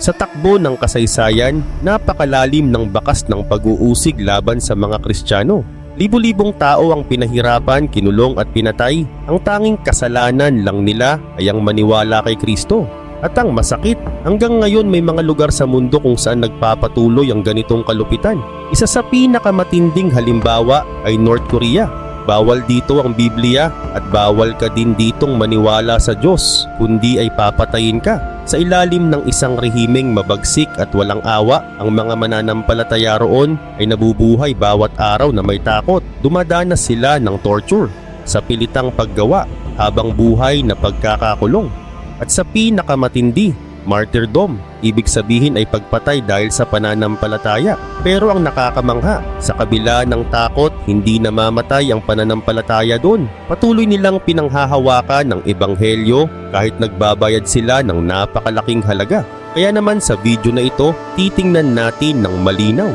Sa takbo ng kasaysayan, napakalalim ng bakas ng pag-uusig laban sa mga Kristiyano. Libo-libong tao ang pinahirapan, kinulong at pinatay. Ang tanging kasalanan lang nila ay ang maniwala kay Kristo. At ang masakit, hanggang ngayon may mga lugar sa mundo kung saan nagpapatuloy ang ganitong kalupitan. Isa sa pinakamatinding halimbawa ay North Korea. Bawal dito ang Biblia at bawal ka din ditong maniwala sa Diyos, kundi ay papatayin ka. Sa ilalim ng isang rehimeng mabagsik at walang awa, ang mga mananampalataya roon ay nabubuhay bawat araw na may takot. Dumadanas sila ng torture sa pilitang paggawa habang buhay na pagkakakulong. At sa pinakamatindi, martyrdom, ibig sabihin ay pagpatay dahil sa pananampalataya. Pero ang nakakamangha, sa kabila ng takot, hindi namamatay ang pananampalataya doon. Patuloy nilang pinanghahawakan ng ebanghelyo kahit nagbabayad sila ng napakalaking halaga. Kaya naman sa video na ito, titingnan natin ng malinaw.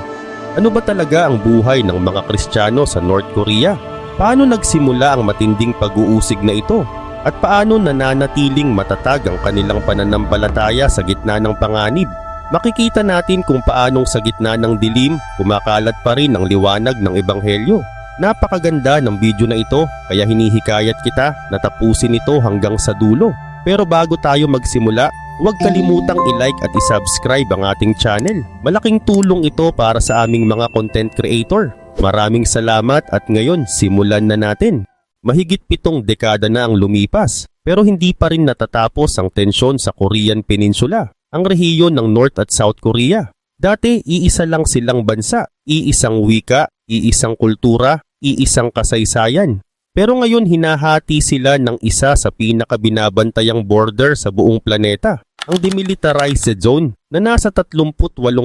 Ano ba talaga ang buhay ng mga Kristiyano sa North Korea? Paano nagsimula ang matinding pag-uusig na ito? At paano nananatiling matatag ang kanilang pananampalataya sa gitna ng panganib? Makikita natin kung paanong sa gitna ng dilim, kumakalat pa rin ang liwanag ng Ebanghelyo. Napakaganda ng video na ito kaya hinihikayat kita na tapusin ito hanggang sa dulo. Pero bago tayo magsimula, huwag kalimutang i-like at i-subscribe ang ating channel. Malaking tulong ito para sa aming mga content creator. Maraming salamat at ngayon simulan na natin. Mahigit pitong dekada na ang lumipas pero hindi pa rin natatapos ang tensyon sa Korean Peninsula, ang rehiyon ng North at South Korea. Dati iisa lang silang bansa, iisang wika, iisang kultura, iisang kasaysayan. Pero ngayon hinahati sila ng isa sa pinakabinabantayang border sa buong planeta, ang demilitarized zone na nasa 38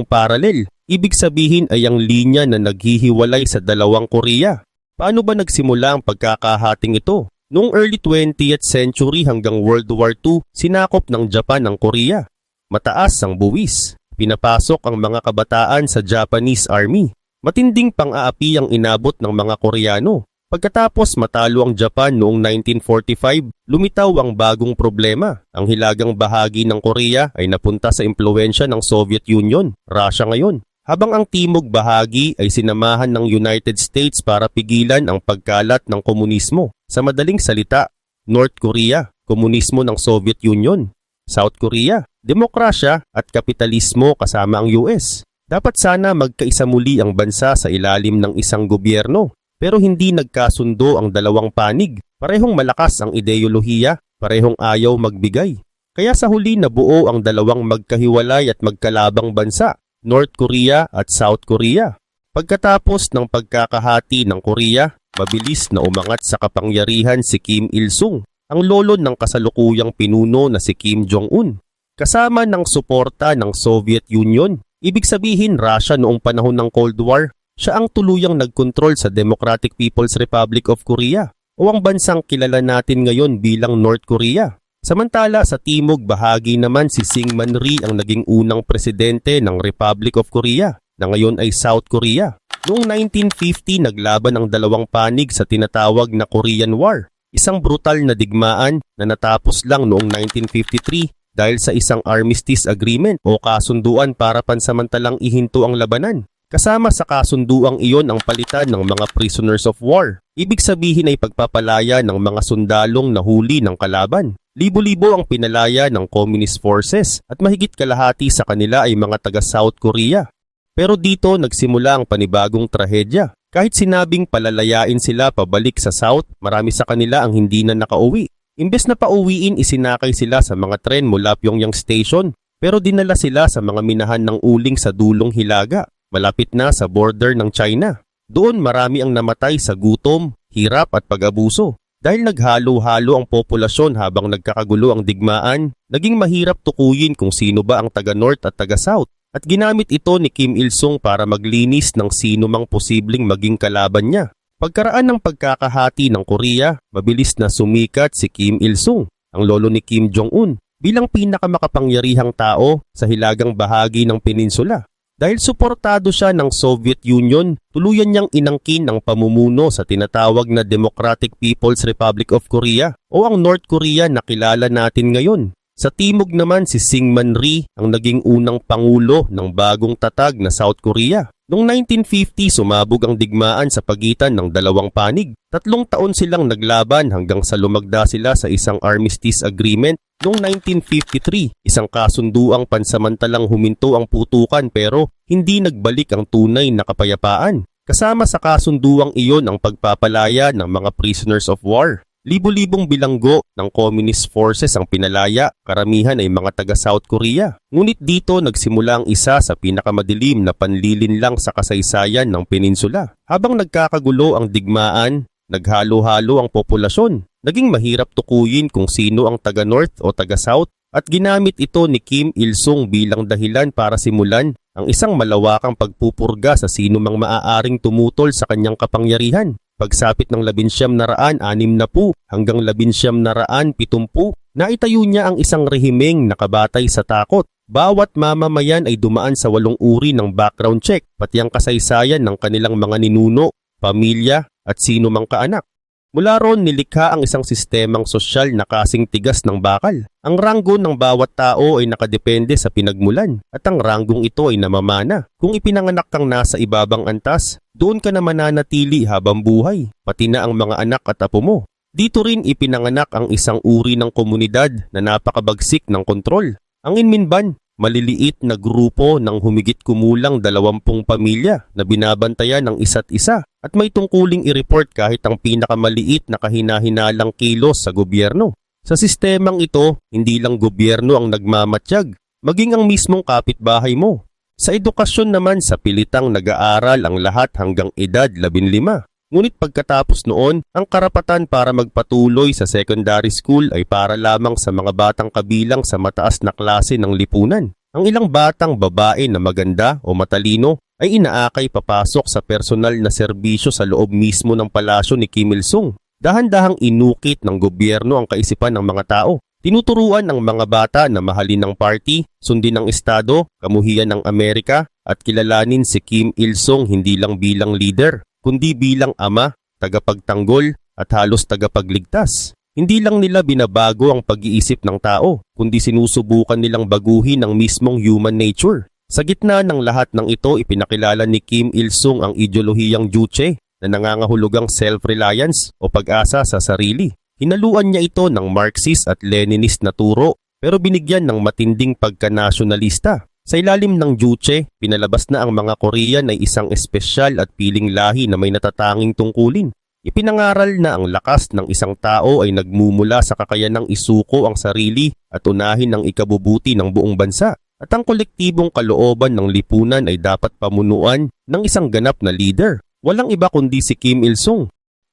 paralel. Ibig sabihin ay ang linya na naghihiwalay sa dalawang Korea. Paano ba nagsimula ang pagkakahating ito? Noong early 20th century hanggang World War II, sinakop ng Japan ang Korea. Mataas ang buwis. Pinapasok ang mga kabataan sa Japanese Army. Matinding pang-aapi ang inabot ng mga Koreano. Pagkatapos matalo ang Japan noong 1945, lumitaw ang bagong problema. Ang hilagang bahagi ng Korea ay napunta sa impluensya ng Soviet Union, Russia ngayon habang ang timog bahagi ay sinamahan ng United States para pigilan ang pagkalat ng komunismo. Sa madaling salita, North Korea, komunismo ng Soviet Union. South Korea, demokrasya at kapitalismo kasama ang US. Dapat sana magkaisa muli ang bansa sa ilalim ng isang gobyerno. Pero hindi nagkasundo ang dalawang panig. Parehong malakas ang ideolohiya, parehong ayaw magbigay. Kaya sa huli nabuo ang dalawang magkahiwalay at magkalabang bansa North Korea at South Korea. Pagkatapos ng pagkakahati ng Korea, mabilis na umangat sa kapangyarihan si Kim Il-sung, ang lolo ng kasalukuyang pinuno na si Kim Jong-un. Kasama ng suporta ng Soviet Union, ibig sabihin Russia noong panahon ng Cold War, siya ang tuluyang nagkontrol sa Democratic People's Republic of Korea o ang bansang kilala natin ngayon bilang North Korea. Samantala sa timog bahagi naman si Syngman Rhee ang naging unang presidente ng Republic of Korea na ngayon ay South Korea. Noong 1950 naglaban ang dalawang panig sa tinatawag na Korean War, isang brutal na digmaan na natapos lang noong 1953 dahil sa isang armistice agreement o kasunduan para pansamantalang ihinto ang labanan. Kasama sa kasunduang iyon ang palitan ng mga prisoners of war. Ibig sabihin ay pagpapalaya ng mga sundalong nahuli ng kalaban. Libo-libo ang pinalaya ng Communist Forces at mahigit kalahati sa kanila ay mga taga South Korea. Pero dito nagsimula ang panibagong trahedya. Kahit sinabing palalayain sila pabalik sa South, marami sa kanila ang hindi na nakauwi. Imbes na pauwiin isinakay sila sa mga tren mula Pyongyang Station pero dinala sila sa mga minahan ng uling sa dulong Hilaga, malapit na sa border ng China. Doon marami ang namatay sa gutom, hirap at pag-abuso. Dahil naghalo-halo ang populasyon habang nagkakagulo ang digmaan, naging mahirap tukuyin kung sino ba ang taga-North at taga-South. At ginamit ito ni Kim Il-sung para maglinis ng sino mang posibleng maging kalaban niya. Pagkaraan ng pagkakahati ng Korea, mabilis na sumikat si Kim Il-sung, ang lolo ni Kim Jong-un, bilang pinakamakapangyarihang tao sa hilagang bahagi ng peninsula. Dahil suportado siya ng Soviet Union, tuluyan niyang inangkin ang pamumuno sa tinatawag na Democratic People's Republic of Korea o ang North Korea na kilala natin ngayon. Sa timog naman si Syngman Rhee ang naging unang pangulo ng bagong tatag na South Korea. Noong 1950 sumabog ang digmaan sa pagitan ng dalawang panig. Tatlong taon silang naglaban hanggang sa lumagda sila sa isang armistice agreement Noong 1953, isang kasunduang pansamantalang huminto ang putukan pero hindi nagbalik ang tunay na kapayapaan. Kasama sa kasunduang iyon ang pagpapalaya ng mga prisoners of war. Libo-libong bilanggo ng communist forces ang pinalaya, karamihan ay mga taga South Korea. Ngunit dito nagsimula ang isa sa pinakamadilim na panlilinlang sa kasaysayan ng peninsula. Habang nagkakagulo ang digmaan, naghalo-halo ang populasyon. Naging mahirap tukuyin kung sino ang taga North o taga South at ginamit ito ni Kim Il-sung bilang dahilan para simulan ang isang malawakang pagpupurga sa sino mang maaaring tumutol sa kanyang kapangyarihan. Pagsapit ng labinsyam na raan, anim na po hanggang labinsyam na raan, pitumpu, naitayo niya ang isang rehimeng nakabatay sa takot. Bawat mamamayan ay dumaan sa walong uri ng background check, pati ang kasaysayan ng kanilang mga ninuno, pamilya at sino mang kaanak. Mula roon nilikha ang isang sistemang sosyal na kasing tigas ng bakal. Ang ranggo ng bawat tao ay nakadepende sa pinagmulan at ang ranggong ito ay namamana. Kung ipinanganak kang nasa ibabang antas, doon ka na mananatili habang buhay, pati na ang mga anak at apo mo. Dito rin ipinanganak ang isang uri ng komunidad na napakabagsik ng kontrol. Ang Inminban, maliliit na grupo ng humigit kumulang dalawampung pamilya na binabantayan ng isa't isa at may tungkuling i-report kahit ang pinakamaliit na kahinahinalang kilos sa gobyerno. Sa sistemang ito, hindi lang gobyerno ang nagmamatsyag, maging ang mismong kapitbahay mo. Sa edukasyon naman sa pilitang nag-aaral ang lahat hanggang edad 15. Ngunit pagkatapos noon, ang karapatan para magpatuloy sa secondary school ay para lamang sa mga batang kabilang sa mataas na klase ng lipunan. Ang ilang batang babae na maganda o matalino ay inaakay papasok sa personal na serbisyo sa loob mismo ng palasyo ni Kim Il-sung. Dahan-dahang inukit ng gobyerno ang kaisipan ng mga tao. Tinuturuan ng mga bata na mahalin ng party, sundin ng estado, kamuhian ng Amerika at kilalanin si Kim Il-sung hindi lang bilang leader kundi bilang ama, tagapagtanggol at halos tagapagligtas. Hindi lang nila binabago ang pag-iisip ng tao, kundi sinusubukan nilang baguhin ang mismong human nature. Sa gitna ng lahat ng ito, ipinakilala ni Kim Il-sung ang ideolohiyang Juche na nangangahulugang self-reliance o pag-asa sa sarili. Hinaluan niya ito ng Marxist at Leninist na turo pero binigyan ng matinding pagka-nasyonalista. Sa ilalim ng Juche, pinalabas na ang mga Korean ay isang espesyal at piling lahi na may natatanging tungkulin. Ipinangaral na ang lakas ng isang tao ay nagmumula sa kakayanang isuko ang sarili at unahin ang ikabubuti ng buong bansa. At ang kolektibong kalooban ng lipunan ay dapat pamunuan ng isang ganap na leader. Walang iba kundi si Kim Il-sung.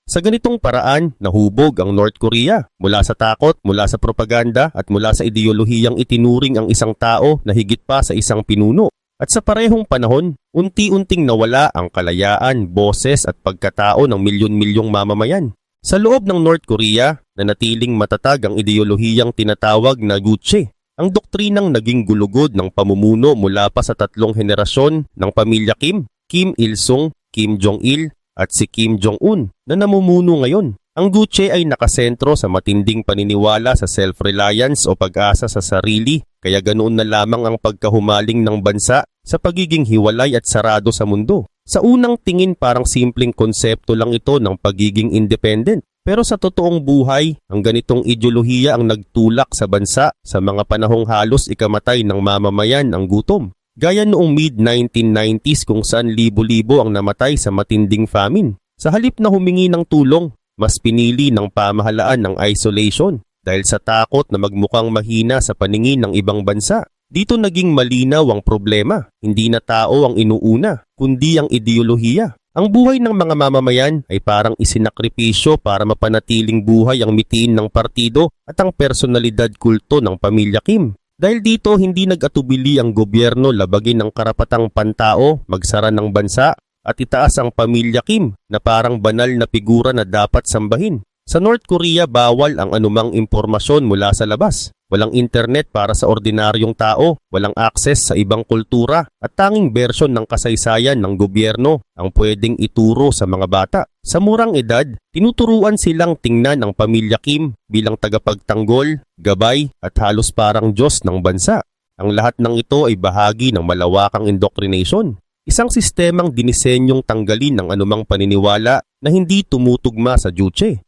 Sa ganitong paraan, nahubog ang North Korea mula sa takot, mula sa propaganda at mula sa ideolohiyang itinuring ang isang tao na higit pa sa isang pinuno. At sa parehong panahon, unti-unting nawala ang kalayaan, boses at pagkatao ng milyon-milyong mamamayan. Sa loob ng North Korea, nanatiling matatag ang ideolohiyang tinatawag na Gucci. Ang doktrinang naging gulugod ng pamumuno mula pa sa tatlong henerasyon ng pamilya Kim, Kim Il-sung, Kim Jong-il at si Kim Jong-un na namumuno ngayon. Ang Gucci ay nakasentro sa matinding paniniwala sa self-reliance o pag-asa sa sarili kaya ganoon na lamang ang pagkahumaling ng bansa sa pagiging hiwalay at sarado sa mundo. Sa unang tingin parang simpleng konsepto lang ito ng pagiging independent. Pero sa totoong buhay, ang ganitong ideolohiya ang nagtulak sa bansa sa mga panahong halos ikamatay ng mamamayan ang gutom. Gaya noong mid-1990s kung saan libo-libo ang namatay sa matinding famine. Sa halip na humingi ng tulong, mas pinili ng pamahalaan ng isolation dahil sa takot na magmukhang mahina sa paningin ng ibang bansa. Dito naging malinaw ang problema. Hindi na tao ang inuuna, kundi ang ideolohiya. Ang buhay ng mga mamamayan ay parang isinakripisyo para mapanatiling buhay ang mitiin ng partido at ang personalidad kulto ng pamilya Kim. Dahil dito hindi nag-atubili ang gobyerno labagin ng karapatang pantao, magsara ng bansa at itaas ang pamilya Kim na parang banal na figura na dapat sambahin. Sa North Korea bawal ang anumang impormasyon mula sa labas. Walang internet para sa ordinaryong tao, walang access sa ibang kultura at tanging bersyon ng kasaysayan ng gobyerno ang pwedeng ituro sa mga bata. Sa murang edad, tinuturuan silang tingnan ang pamilya Kim bilang tagapagtanggol, gabay at halos parang Diyos ng bansa. Ang lahat ng ito ay bahagi ng malawakang indoctrination. Isang sistemang dinisenyong tanggalin ng anumang paniniwala na hindi tumutugma sa Juche.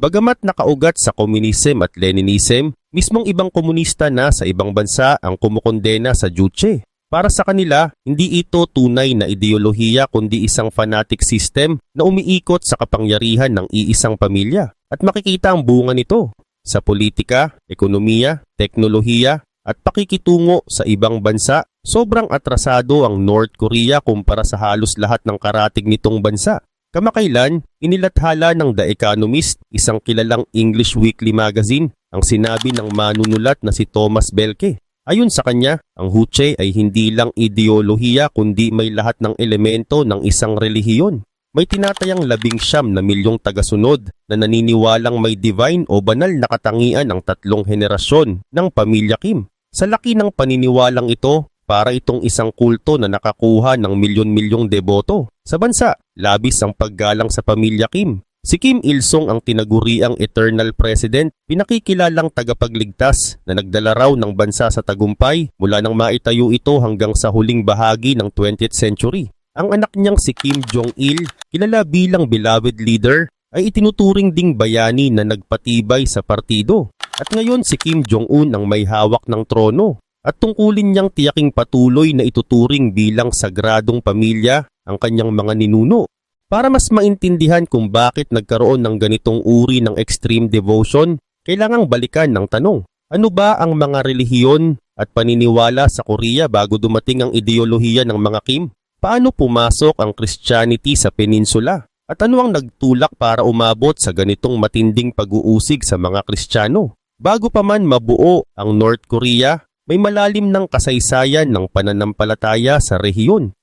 Bagamat nakaugat sa komunism at Leninism, mismong ibang komunista na sa ibang bansa ang kumukondena sa Juche. Para sa kanila, hindi ito tunay na ideolohiya kundi isang fanatic system na umiikot sa kapangyarihan ng iisang pamilya. At makikita ang bunga nito sa politika, ekonomiya, teknolohiya at pakikitungo sa ibang bansa. Sobrang atrasado ang North Korea kumpara sa halos lahat ng karatig nitong bansa. Kamakailan, inilathala ng The Economist, isang kilalang English weekly magazine, ang sinabi ng manunulat na si Thomas Belke. Ayon sa kanya, ang Huche ay hindi lang ideolohiya kundi may lahat ng elemento ng isang relihiyon. May tinatayang labing siyam na milyong tagasunod na naniniwalang may divine o banal na katangian ang tatlong henerasyon ng pamilya Kim. Sa laki ng paniniwalang ito, para itong isang kulto na nakakuha ng milyon-milyong deboto. Sa bansa, labis ang paggalang sa pamilya Kim. Si Kim Il-sung ang tinaguriang Eternal President, pinakikilalang tagapagligtas na nagdala raw ng bansa sa tagumpay mula nang maitayo ito hanggang sa huling bahagi ng 20th century. Ang anak niyang si Kim Jong-il, kilala bilang beloved leader, ay itinuturing ding bayani na nagpatibay sa partido. At ngayon si Kim Jong-un ang may hawak ng trono at tungkulin niyang tiyaking patuloy na ituturing bilang sagradong pamilya ang kanyang mga ninuno. Para mas maintindihan kung bakit nagkaroon ng ganitong uri ng extreme devotion, kailangang balikan ng tanong, ano ba ang mga relihiyon at paniniwala sa Korea bago dumating ang ideolohiya ng mga Kim? Paano pumasok ang Christianity sa peninsula? At ano ang nagtulak para umabot sa ganitong matinding pag-uusig sa mga Kristiyano? Bago pa man mabuo ang North Korea, may malalim ng kasaysayan ng pananampalataya sa rehiyon.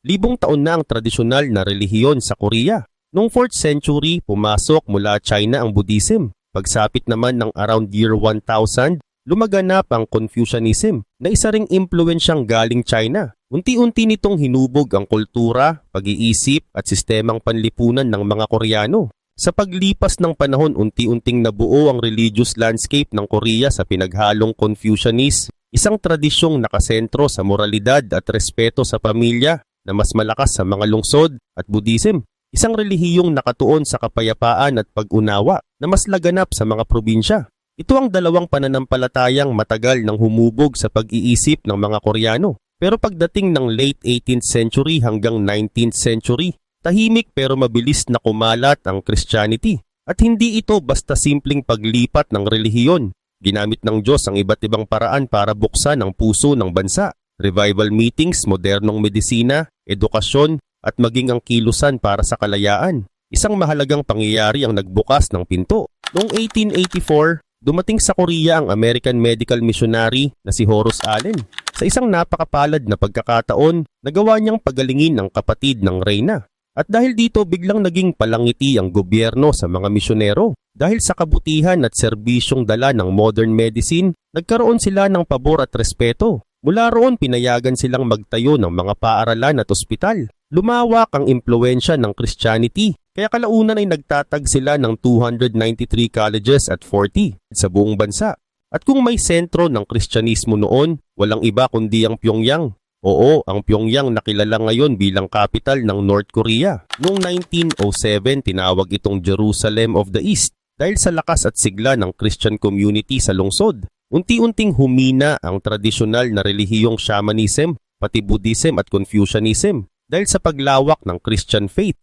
Libong taon na ang tradisyonal na relihiyon sa Korea. Noong 4th century, pumasok mula China ang Buddhism. Pagsapit naman ng around year 1000, lumaganap ang Confucianism na isa ring impluensyang galing China. Unti-unti nitong hinubog ang kultura, pag-iisip at sistemang panlipunan ng mga Koreano. Sa paglipas ng panahon, unti-unting nabuo ang religious landscape ng Korea sa pinaghalong Confucianism, isang tradisyong nakasentro sa moralidad at respeto sa pamilya na mas malakas sa mga lungsod at Buddhism. Isang relihiyong nakatuon sa kapayapaan at pag-unawa na mas laganap sa mga probinsya. Ito ang dalawang pananampalatayang matagal nang humubog sa pag-iisip ng mga Koreano. Pero pagdating ng late 18th century hanggang 19th century, Tahimik pero mabilis na kumalat ang Christianity. At hindi ito basta simpleng paglipat ng relihiyon. Ginamit ng Diyos ang iba't ibang paraan para buksan ang puso ng bansa. Revival meetings, modernong medisina, edukasyon, at maging ang kilusan para sa kalayaan. Isang mahalagang pangyayari ang nagbukas ng pinto. Noong 1884, dumating sa Korea ang American medical missionary na si Horus Allen. Sa isang napakapalad na pagkakataon, nagawa niyang pagalingin ang kapatid ng reyna. At dahil dito biglang naging palangiti ang gobyerno sa mga misyonero. Dahil sa kabutihan at serbisyong dala ng modern medicine, nagkaroon sila ng pabor at respeto. Mula roon pinayagan silang magtayo ng mga paaralan at ospital. Lumawak ang impluensya ng Christianity, kaya kalaunan ay nagtatag sila ng 293 colleges at 40 sa buong bansa. At kung may sentro ng Kristyanismo noon, walang iba kundi ang Pyongyang Oo, ang Pyongyang nakilala ngayon bilang capital ng North Korea. Noong 1907, tinawag itong Jerusalem of the East dahil sa lakas at sigla ng Christian community sa lungsod. Unti-unting humina ang tradisyonal na relihiyong shamanism, pati Buddhism at Confucianism dahil sa paglawak ng Christian faith.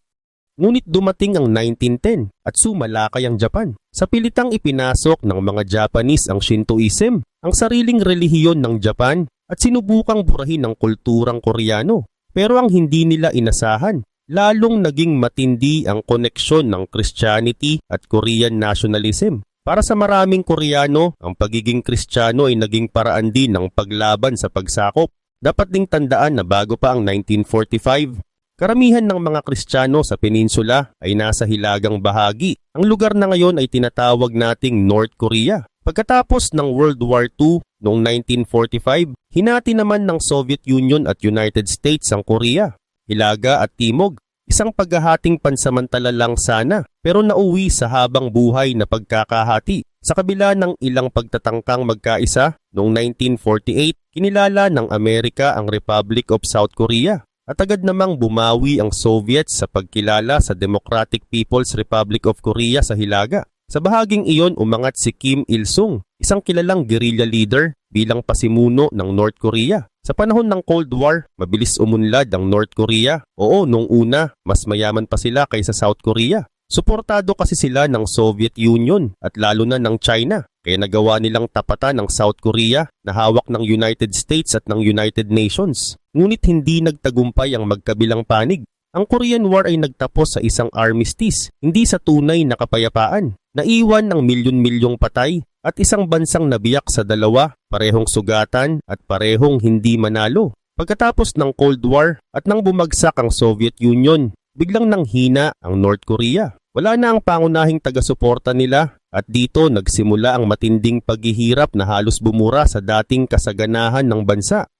Ngunit dumating ang 1910 at sumalakay ang Japan. Sa pilitang ipinasok ng mga Japanese ang Shintoism, ang sariling relihiyon ng Japan at sinubukang burahin ng kulturang Koreano. Pero ang hindi nila inasahan, lalong naging matindi ang koneksyon ng Christianity at Korean nationalism. Para sa maraming Koreano, ang pagiging Kristiyano ay naging paraan din ng paglaban sa pagsakop. Dapat ding tandaan na bago pa ang 1945, karamihan ng mga Kristiyano sa peninsula ay nasa hilagang bahagi. Ang lugar na ngayon ay tinatawag nating North Korea. Pagkatapos ng World War II noong 1945, hinati naman ng Soviet Union at United States ang Korea, Hilaga at Timog. Isang paghahating pansamantala lang sana pero nauwi sa habang buhay na pagkakahati. Sa kabila ng ilang pagtatangkang magkaisa, noong 1948, kinilala ng Amerika ang Republic of South Korea at agad namang bumawi ang Soviet sa pagkilala sa Democratic People's Republic of Korea sa Hilaga. Sa bahaging iyon umangat si Kim Il-sung, isang kilalang guerrilla leader bilang pasimuno ng North Korea. Sa panahon ng Cold War, mabilis umunlad ang North Korea. Oo, nung una, mas mayaman pa sila kaysa South Korea. Suportado kasi sila ng Soviet Union at lalo na ng China. Kaya nagawa nilang tapatan ng South Korea na hawak ng United States at ng United Nations. Ngunit hindi nagtagumpay ang magkabilang panig. Ang Korean War ay nagtapos sa isang armistice, hindi sa tunay na kapayapaan. Naiwan ng milyon-milyong patay at isang bansang nabiyak sa dalawa, parehong sugatan at parehong hindi manalo. Pagkatapos ng Cold War at nang bumagsak ang Soviet Union, biglang nanghina ang North Korea. Wala na ang pangunahing taga-suporta nila at dito nagsimula ang matinding paghihirap na halos bumura sa dating kasaganahan ng bansa.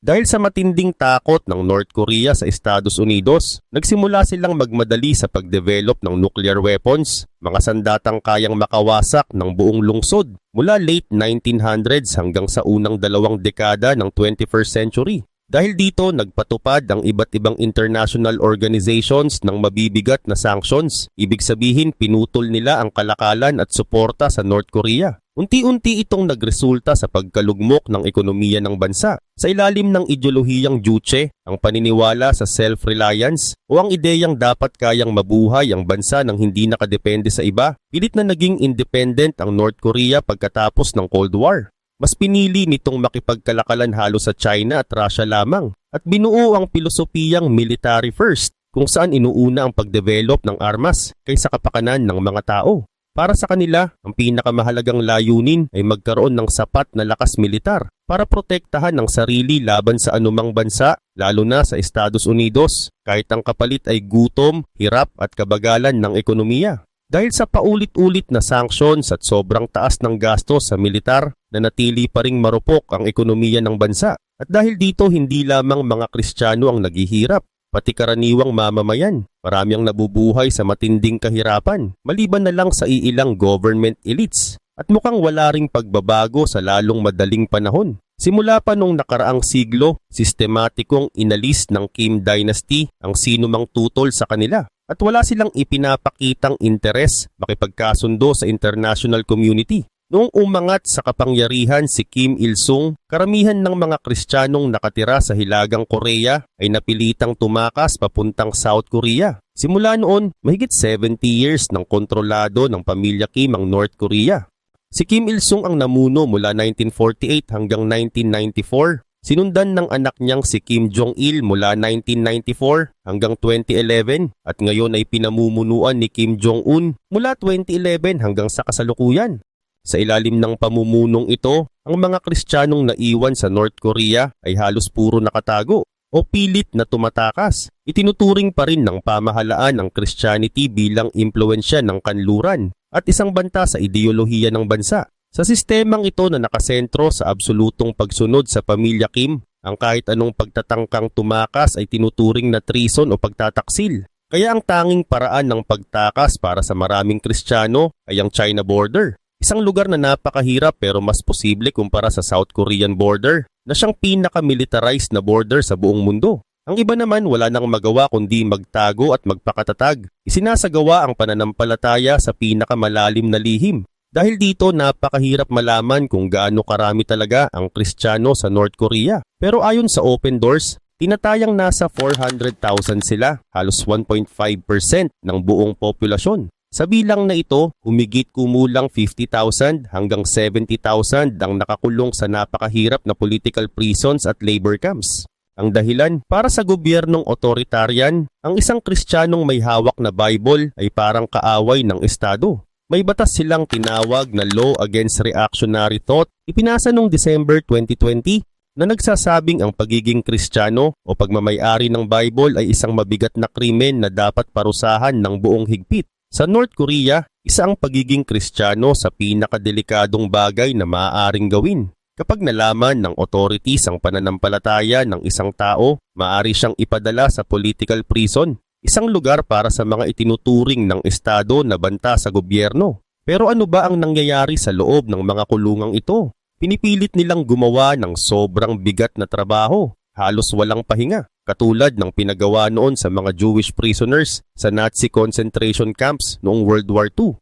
Dahil sa matinding takot ng North Korea sa Estados Unidos, nagsimula silang magmadali sa pagdevelop ng nuclear weapons, mga sandatang kayang makawasak ng buong lungsod mula late 1900s hanggang sa unang dalawang dekada ng 21st century. Dahil dito, nagpatupad ang iba't ibang international organizations ng mabibigat na sanctions. Ibig sabihin, pinutol nila ang kalakalan at suporta sa North Korea. Unti-unti itong nagresulta sa pagkalugmok ng ekonomiya ng bansa. Sa ilalim ng ideolohiyang Juche, ang paniniwala sa self-reliance o ang ideyang dapat kayang mabuhay ang bansa ng hindi nakadepende sa iba, pilit na naging independent ang North Korea pagkatapos ng Cold War. Mas pinili nitong makipagkalakalan halos sa China at Russia lamang at binuo ang pilosopiyang military first kung saan inuuna ang pagdevelop ng armas kaysa kapakanan ng mga tao. Para sa kanila, ang pinakamahalagang layunin ay magkaroon ng sapat na lakas militar para protektahan ang sarili laban sa anumang bansa, lalo na sa Estados Unidos, kahit ang kapalit ay gutom, hirap at kabagalan ng ekonomiya. Dahil sa paulit-ulit na sanctions at sobrang taas ng gastos sa militar, nanatili pa ring marupok ang ekonomiya ng bansa. At dahil dito hindi lamang mga Kristiyano ang naghihirap, pati karaniwang mamamayan. Marami ang nabubuhay sa matinding kahirapan, maliban na lang sa iilang government elites. At mukhang wala ring pagbabago sa lalong madaling panahon. Simula pa nung nakaraang siglo, sistematikong inalis ng Kim Dynasty ang sinumang tutol sa kanila at wala silang ipinapakitang interes makipagkasundo sa international community. Noong umangat sa kapangyarihan si Kim Il-sung, karamihan ng mga Kristiyanong nakatira sa Hilagang Korea ay napilitang tumakas papuntang South Korea. Simula noon, mahigit 70 years ng kontrolado ng pamilya Kim ang North Korea. Si Kim Il-sung ang namuno mula 1948 hanggang 1994 Sinundan ng anak niyang si Kim Jong-il mula 1994 hanggang 2011 at ngayon ay pinamumunuan ni Kim Jong-un mula 2011 hanggang sa kasalukuyan. Sa ilalim ng pamumunong ito, ang mga Kristiyanong naiwan sa North Korea ay halos puro nakatago o pilit na tumatakas. Itinuturing pa rin ng pamahalaan ang Christianity bilang impluensya ng kanluran at isang banta sa ideolohiya ng bansa. Sa sistemang ito na nakasentro sa absolutong pagsunod sa pamilya Kim, ang kahit anong pagtatangkang tumakas ay tinuturing na treason o pagtataksil. Kaya ang tanging paraan ng pagtakas para sa maraming Kristiyano ay ang China border. Isang lugar na napakahirap pero mas posible kumpara sa South Korean border na siyang pinaka-militarized na border sa buong mundo. Ang iba naman wala nang magawa kundi magtago at magpakatatag. Isinasagawa ang pananampalataya sa pinakamalalim na lihim dahil dito napakahirap malaman kung gaano karami talaga ang Kristiyano sa North Korea. Pero ayon sa Open Doors, tinatayang nasa 400,000 sila, halos 1.5% ng buong populasyon. Sa bilang na ito, humigit kumulang 50,000 hanggang 70,000 ang nakakulong sa napakahirap na political prisons at labor camps. Ang dahilan, para sa gobyernong otoritarian, ang isang kristyanong may hawak na Bible ay parang kaaway ng Estado. May batas silang tinawag na Law Against Reactionary Thought ipinasa noong December 2020 na nagsasabing ang pagiging kristyano o pagmamayari ng Bible ay isang mabigat na krimen na dapat parusahan ng buong higpit. Sa North Korea, isa ang pagiging kristyano sa pinakadelikadong bagay na maaaring gawin. Kapag nalaman ng authorities ang pananampalataya ng isang tao, maaari siyang ipadala sa political prison, isang lugar para sa mga itinuturing ng estado na banta sa gobyerno. Pero ano ba ang nangyayari sa loob ng mga kulungang ito? Pinipilit nilang gumawa ng sobrang bigat na trabaho, halos walang pahinga, katulad ng pinagawa noon sa mga Jewish prisoners sa Nazi concentration camps noong World War II.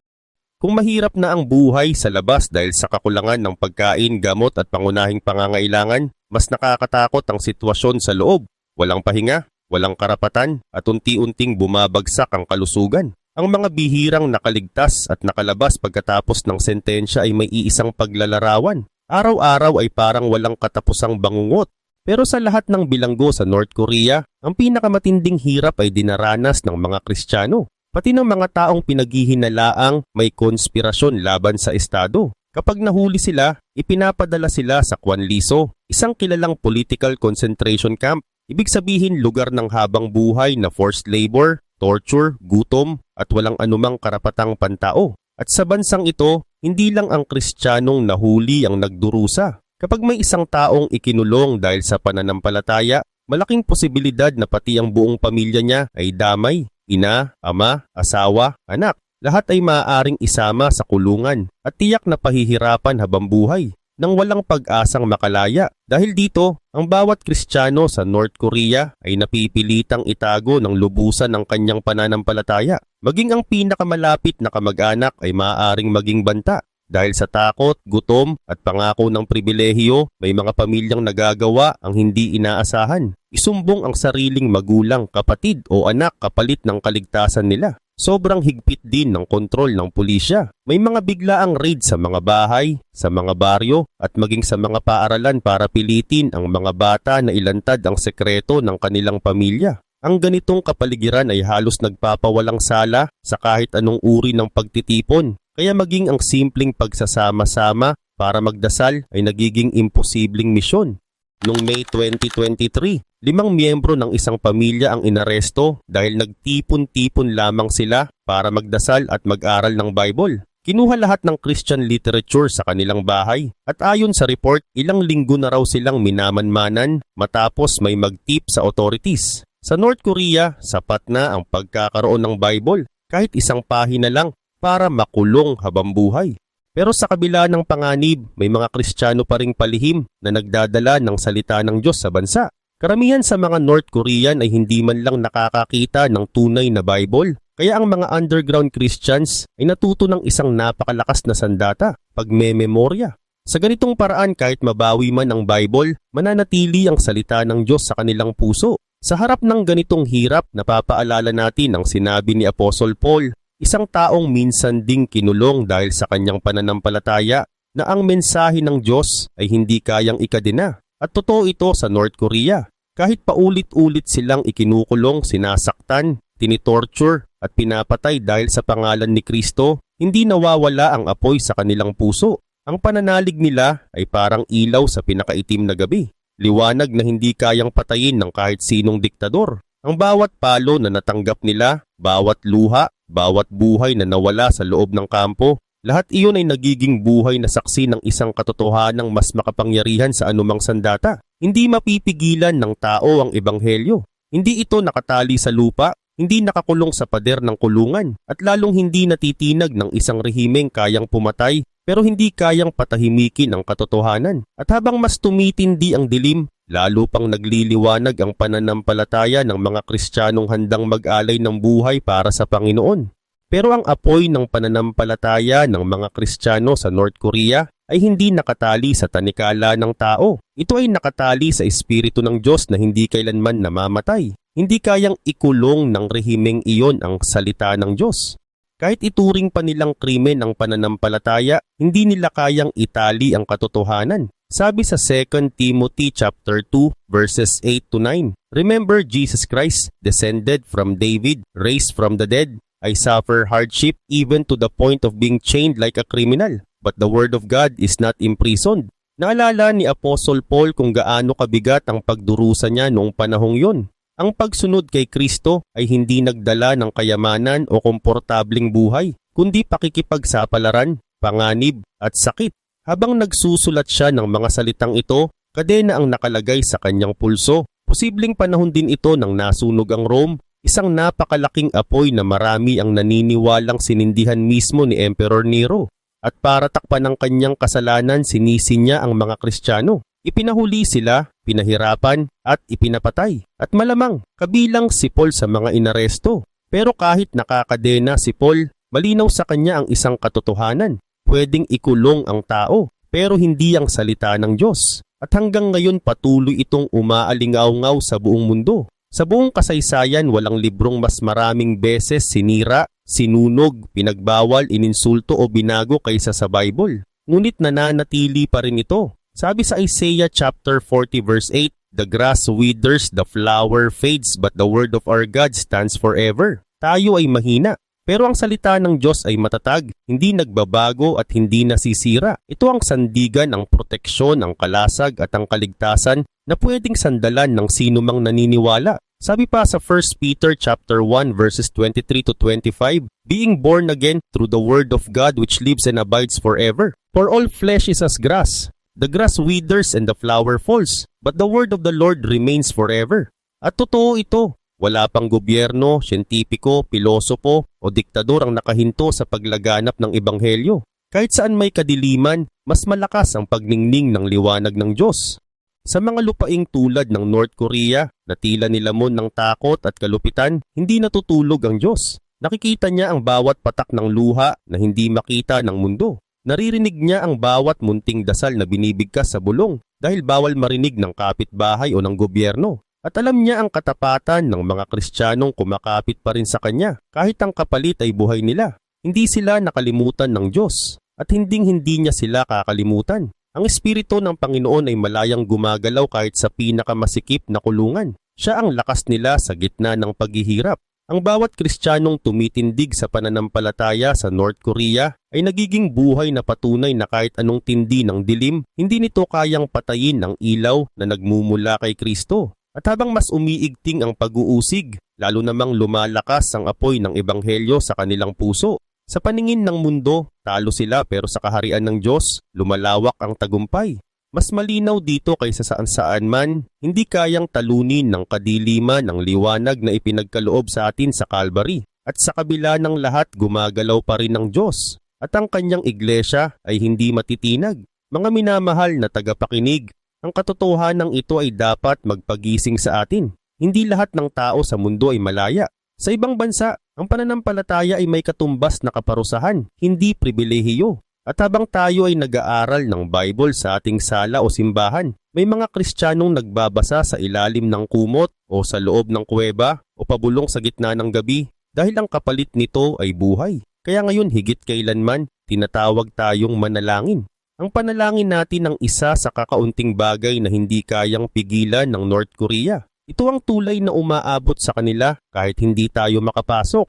Kung mahirap na ang buhay sa labas dahil sa kakulangan ng pagkain, gamot at pangunahing pangangailangan, mas nakakatakot ang sitwasyon sa loob. Walang pahinga, walang karapatan at unti-unting bumabagsak ang kalusugan. Ang mga bihirang nakaligtas at nakalabas pagkatapos ng sentensya ay may iisang paglalarawan. Araw-araw ay parang walang katapusang bangungot. Pero sa lahat ng bilanggo sa North Korea, ang pinakamatinding hirap ay dinaranas ng mga Kristiyano pati ng mga taong pinaghihinalaang may konspirasyon laban sa Estado. Kapag nahuli sila, ipinapadala sila sa Kwanliso, isang kilalang political concentration camp. Ibig sabihin lugar ng habang buhay na forced labor, torture, gutom at walang anumang karapatang pantao. At sa bansang ito, hindi lang ang kristyanong nahuli ang nagdurusa. Kapag may isang taong ikinulong dahil sa pananampalataya, malaking posibilidad na pati ang buong pamilya niya ay damay ina, ama, asawa, anak. Lahat ay maaaring isama sa kulungan at tiyak na pahihirapan habang buhay nang walang pag-asang makalaya. Dahil dito, ang bawat Kristiyano sa North Korea ay napipilitang itago ng lubusan ng kanyang pananampalataya. Maging ang pinakamalapit na kamag-anak ay maaaring maging banta. Dahil sa takot, gutom at pangako ng pribilehiyo, may mga pamilyang nagagawa ang hindi inaasahan. Isumbong ang sariling magulang, kapatid o anak kapalit ng kaligtasan nila. Sobrang higpit din ng kontrol ng pulisya. May mga biglaang raid sa mga bahay, sa mga baryo at maging sa mga paaralan para pilitin ang mga bata na ilantad ang sekreto ng kanilang pamilya. Ang ganitong kapaligiran ay halos nagpapawalang sala sa kahit anong uri ng pagtitipon kaya maging ang simpleng pagsasama-sama para magdasal ay nagiging imposibleng misyon. Noong May 2023, limang miyembro ng isang pamilya ang inaresto dahil nagtipon-tipon lamang sila para magdasal at mag-aral ng Bible. Kinuha lahat ng Christian literature sa kanilang bahay at ayon sa report, ilang linggo na raw silang minamanmanan matapos may magtip sa authorities. Sa North Korea, sapat na ang pagkakaroon ng Bible kahit isang pahina lang para makulong habang buhay. Pero sa kabila ng panganib, may mga Kristiyano pa ring palihim na nagdadala ng salita ng Diyos sa bansa. Karamihan sa mga North Korean ay hindi man lang nakakakita ng tunay na Bible, kaya ang mga underground Christians ay natuto ng isang napakalakas na sandata, pagmememorya. Sa ganitong paraan kahit mabawi man ang Bible, mananatili ang salita ng Diyos sa kanilang puso. Sa harap ng ganitong hirap, napapaalala natin ang sinabi ni Apostle Paul Isang taong minsan ding kinulong dahil sa kanyang pananampalataya na ang mensahe ng Diyos ay hindi kayang ikadena. At totoo ito sa North Korea. Kahit paulit-ulit silang ikinukulong, sinasaktan, tinitorture at pinapatay dahil sa pangalan ni Kristo, hindi nawawala ang apoy sa kanilang puso. Ang pananalig nila ay parang ilaw sa pinakaitim na gabi. Liwanag na hindi kayang patayin ng kahit sinong diktador. Ang bawat palo na natanggap nila, bawat luha, bawat buhay na nawala sa loob ng kampo, lahat iyon ay nagiging buhay na saksi ng isang katotohanang mas makapangyarihan sa anumang sandata. Hindi mapipigilan ng tao ang ebanghelyo. Hindi ito nakatali sa lupa, hindi nakakulong sa pader ng kulungan, at lalong hindi natitinag ng isang rehimeng kayang pumatay pero hindi kayang patahimikin ang katotohanan. At habang mas tumitindi ang dilim, Lalo pang nagliliwanag ang pananampalataya ng mga Kristiyanong handang mag-alay ng buhay para sa Panginoon. Pero ang apoy ng pananampalataya ng mga Kristiyano sa North Korea ay hindi nakatali sa tanikala ng tao. Ito ay nakatali sa Espiritu ng Diyos na hindi kailanman namamatay. Hindi kayang ikulong ng rehimeng iyon ang salita ng Diyos. Kahit ituring pa nilang krimen ang pananampalataya, hindi nila kayang itali ang katotohanan. Sabi sa 2 Timothy chapter 2 verses 8 to 9, Remember Jesus Christ, descended from David, raised from the dead. I suffer hardship even to the point of being chained like a criminal, but the word of God is not imprisoned. Naalala ni Apostle Paul kung gaano kabigat ang pagdurusa niya noong panahong yon. Ang pagsunod kay Kristo ay hindi nagdala ng kayamanan o komportabling buhay, kundi pakikipagsapalaran, panganib at sakit. Habang nagsusulat siya ng mga salitang ito, kadena ang nakalagay sa kanyang pulso. Posibleng panahon din ito nang nasunog ang Rome, isang napakalaking apoy na marami ang naniniwalang sinindihan mismo ni Emperor Nero. At para takpan ang kanyang kasalanan, sinisi niya ang mga Kristiyano. Ipinahuli sila, pinahirapan, at ipinapatay. At malamang, kabilang si Paul sa mga inaresto. Pero kahit nakakadena si Paul, malinaw sa kanya ang isang katotohanan. Pwedeng ikulong ang tao, pero hindi ang salita ng Diyos. At hanggang ngayon patuloy itong umaalingaw-ngaw sa buong mundo. Sa buong kasaysayan, walang librong mas maraming beses sinira, sinunog, pinagbawal, ininsulto o binago kaysa sa Bible. Ngunit nananatili pa rin ito. Sabi sa Isaiah chapter 40 verse 8, The grass withers, the flower fades, but the word of our God stands forever. Tayo ay mahina, pero ang salita ng Diyos ay matatag, hindi nagbabago at hindi nasisira. Ito ang sandigan, ang proteksyon, ang kalasag at ang kaligtasan na pwedeng sandalan ng sino mang naniniwala. Sabi pa sa 1 Peter chapter 1 verses 23 to 25, being born again through the word of God which lives and abides forever. For all flesh is as grass. The grass withers and the flower falls, but the word of the Lord remains forever. At totoo ito, wala pang gobyerno, siyentipiko, pilosopo o diktador ang nakahinto sa paglaganap ng ebanghelyo. Kahit saan may kadiliman, mas malakas ang pagningning ng liwanag ng Diyos. Sa mga lupaing tulad ng North Korea na tila nilamon ng takot at kalupitan, hindi natutulog ang Diyos. Nakikita niya ang bawat patak ng luha na hindi makita ng mundo. Naririnig niya ang bawat munting dasal na binibigkas sa bulong dahil bawal marinig ng kapitbahay o ng gobyerno. At alam niya ang katapatan ng mga Kristiyanong kumakapit pa rin sa kanya kahit ang kapalit ay buhay nila. Hindi sila nakalimutan ng Diyos at hinding hindi niya sila kakalimutan. Ang Espiritu ng Panginoon ay malayang gumagalaw kahit sa pinakamasikip na kulungan. Siya ang lakas nila sa gitna ng paghihirap. Ang bawat Kristiyanong tumitindig sa pananampalataya sa North Korea ay nagiging buhay na patunay na kahit anong tindi ng dilim, hindi nito kayang patayin ang ilaw na nagmumula kay Kristo. At habang mas umiigting ang pag-uusig, lalo namang lumalakas ang apoy ng Ebanghelyo sa kanilang puso. Sa paningin ng mundo, talo sila pero sa kaharian ng Diyos, lumalawak ang tagumpay. Mas malinaw dito kaysa saan saan man, hindi kayang talunin ng kadiliman ng liwanag na ipinagkaloob sa atin sa Calvary. At sa kabila ng lahat, gumagalaw pa rin ng Diyos. At ang kanyang iglesia ay hindi matitinag. Mga minamahal na tagapakinig, ang katotohanan ito ay dapat magpagising sa atin. Hindi lahat ng tao sa mundo ay malaya. Sa ibang bansa, ang pananampalataya ay may katumbas na kaparusahan, hindi pribilehiyo. At habang tayo ay nag-aaral ng Bible sa ating sala o simbahan, may mga Kristiyanong nagbabasa sa ilalim ng kumot o sa loob ng kuweba o pabulong sa gitna ng gabi dahil ang kapalit nito ay buhay. Kaya ngayon higit kailanman, tinatawag tayong manalangin. Ang panalangin natin ang isa sa kakaunting bagay na hindi kayang pigilan ng North Korea. Ito ang tulay na umaabot sa kanila kahit hindi tayo makapasok.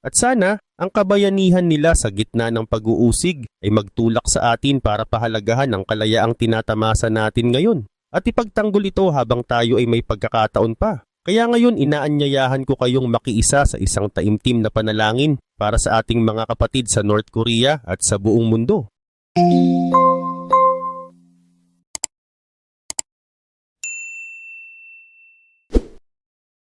At sana, ang kabayanihan nila sa gitna ng pag-uusig ay magtulak sa atin para pahalagahan ang kalayaang tinatamasa natin ngayon at ipagtanggol ito habang tayo ay may pagkakataon pa. Kaya ngayon inaanyayahan ko kayong makiisa sa isang taimtim na panalangin para sa ating mga kapatid sa North Korea at sa buong mundo.